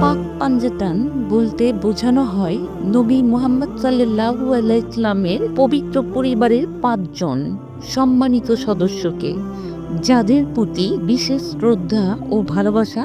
পাক পাঞ্জাতান বলতে বোঝানো হয় নবী মোহাম্মদ সাল্লাহ ইসলামের পবিত্র পরিবারের পাঁচজন সম্মানিত সদস্যকে, যাদের প্রতি বিশেষ শ্রদ্ধা ও ভালোবাসা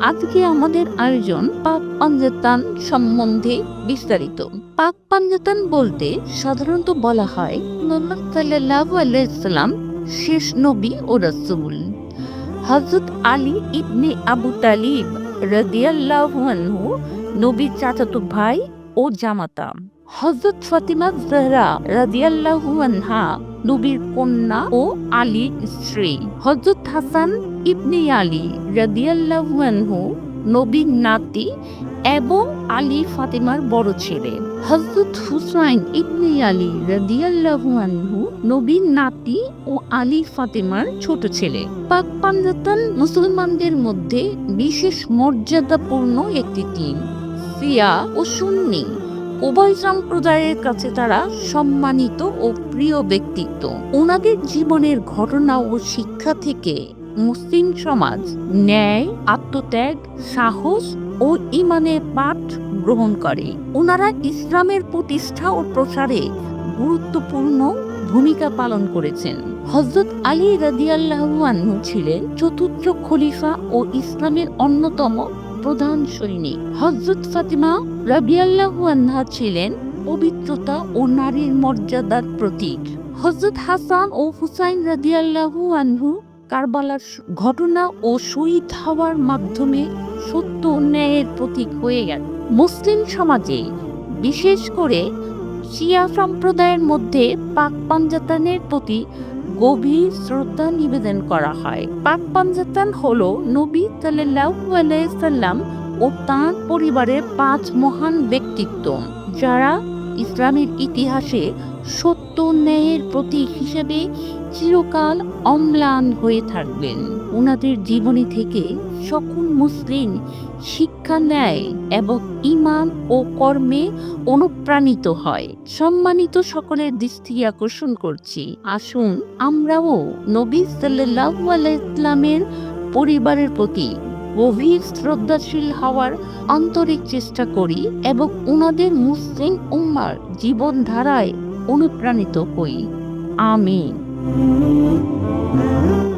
আজকে আমাদের আয়োজন পাক পাঞ্জাতান সম্বন্ধে বিস্তারিত। পাক পাঞ্জাতান বলতে সাধারণত বলা হয় মোহাম্মদ সাল্লাল্লাহু আলাইহি সাল্লাম, শেষ নবী ও রাসূল। হযরত আলী ইবনে আবু তালিব রাদিয়াল্লাহু নবীর চাচাতো ভাই ও জামাতা। হযরত ফাতিমা জাহরা রাদিয়াল্লাহু আনহা নবীর কন্যা ও আলীর স্ত্রী। হযরত হাসান ইবনে আলী রাদিয়াল্লাহু নবীর নাতি এবং আলী ফাতিমার বড় ছেলে। হযরত হুসাইন ইবনে আলী রাদিয়াল্লাহু আনহু নবীর নাতি ও আলী ফাতিমার ছোট ছেলে। পাক পাঞ্জাতান মুসলমানদের মধ্যে বিশেষ মর্যাদাপূর্ণ একটি টিম সিয়া ও সুন্নি। উভয় সম্প্রদায়ের কাছে তারা সম্মানিত ও প্রিয় ব্যক্তিত্ব। ওনাদের জীবনের ঘটনা ও শিক্ষা থেকে মুসলিম সমাজ ন্যায়, আত্মত্যাগ, সাহস ও ইমানের পাঠ গ্রহণ করে। ওনারা ইসলামের প্রতিষ্ঠা ও প্রসারে গুরুত্বপূর্ণ ভূমিকা পালন করেছেন। হজরত আলী রাদিয়াল্লাহু ছিলেন চতুর্থ খলিফা ও ইসলামের অন্যতম প্রধান সৈনিক হজরত ফাতিমা রাবিয়াল্লাহু ছিলেন পবিত্রতা ও নারীর মর্যাদার প্রতীক। হজরত হাসান ও হুসাইন রাদিয়াল্লাহু আনহু কারবালার ঘটনা ও শহীদ হওয়ার মাধ্যমে সত্য অন্যায়ের প্রতীক হয়ে গেল। মুসলিম সমাজে, বিশেষ করে শিয়া সম্প্রদায়ের মধ্যে পাক পাঞ্জাতানের প্রতি গভীর শ্রদ্ধা নিবেদন করা হয়। পাক পাঞ্জাতান হল নবী সাল্লাম ও তাঁর পরিবারের পাঁচ মহান ব্যক্তিত্ব, যারা ইসলামের ইতিহাসে সত্য ন্যায়ের প্রতীক হিসেবে চিরকাল অম্লান হয়ে থাকবেন। ওনাদের জীবনী থেকে সকল মুসলিম শিক্ষা নেয় এবং ইমান ও কর্মে অনুপ্রাণিত হয়। সম্মানিত সকলের দৃষ্টি আকর্ষণ করছি। আসুন আমরাও নবী ইসলামের পরিবারের প্রতি গভীর শ্রদ্ধাশীল হওয়ার আন্তরিক চেষ্টা করি এবং ওনাদের মুসলিম উম্মার জীবনধারায় অনুপ্রাণিত হই। আমিন। Mm-hmm.